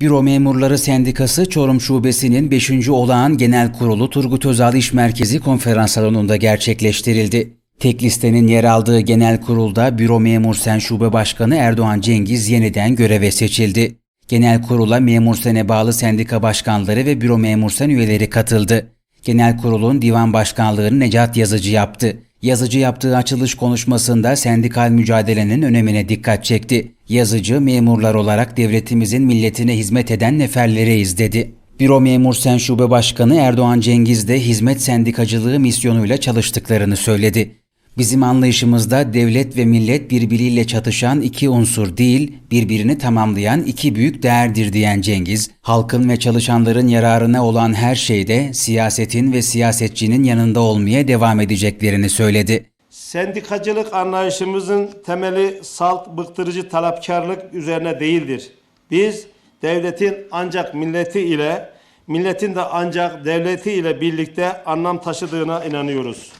Büro Memurları Sendikası Çorum Şubesi'nin 5. olağan genel kurulu Turgut Özal İş Merkezi konferans salonunda gerçekleştirildi. Tek listenin yer aldığı genel kurulda Büro Memur Sen Şube Başkanı Erdoğan Cengiz yeniden göreve seçildi. Genel kurula Memur Sen'e bağlı sendika başkanları ve Büro Memur Sen üyeleri katıldı. Genel kurulun divan başkanlığını Necat Yazıcı yaptı. Yazıcı yaptığı açılış konuşmasında sendikal mücadelenin önemine dikkat çekti. Yazıcı, memurlar olarak devletimizin milletine hizmet eden neferleriyiz dedi. Büro Memur Sen Şube Başkanı Erdoğan Cengiz de hizmet sendikacılığı misyonuyla çalıştıklarını söyledi. Bizim anlayışımızda devlet ve millet birbiriyle çatışan iki unsur değil, birbirini tamamlayan iki büyük değerdir diyen Cengiz, halkın ve çalışanların yararına olan her şeyde siyasetin ve siyasetçinin yanında olmaya devam edeceklerini söyledi. Sendikacılık anlayışımızın temeli salt, bıktırıcı talepkarlık üzerine değildir. Biz devletin ancak milleti ile, milletin de ancak devleti ile birlikte anlam taşıdığına inanıyoruz.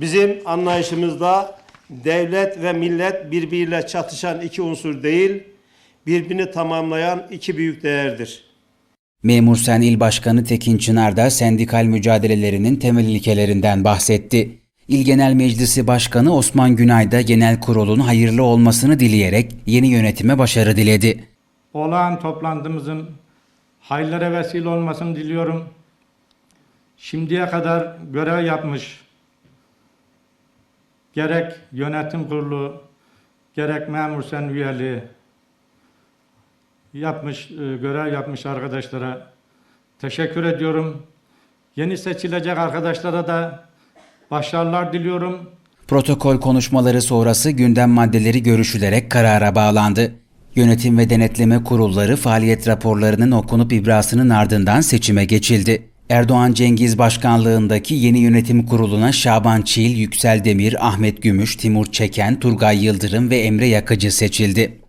Bizim anlayışımızda devlet ve millet birbiriyle çatışan iki unsur değil, birbirini tamamlayan iki büyük değerdir. Memur Sen İl Başkanı Tekin Çınar da sendikal mücadelelerinin temel ilkelerinden bahsetti. İl Genel Meclisi Başkanı Osman Günay da genel kurulun hayırlı olmasını dileyerek yeni yönetime başarı diledi. olağan toplantımızın hayırlara vesile olmasını diliyorum. Şimdiye kadar görev yapmış gerek yönetim kurulu gerek memur sen üyeliği yapmış, e, görev yapmış arkadaşlara teşekkür ediyorum. Yeni seçilecek arkadaşlara da başarılar diliyorum. Protokol konuşmaları sonrası gündem maddeleri görüşülerek karara bağlandı. Yönetim ve denetleme kurulları faaliyet raporlarının okunup ibrasının ardından seçime geçildi. Erdoğan Cengiz başkanlığındaki yeni yönetim kuruluna Şaban Çiğil, Yüksel Demir, Ahmet Gümüş, Timur Çeken, Turgay Yıldırım ve Emre Yakıcı seçildi.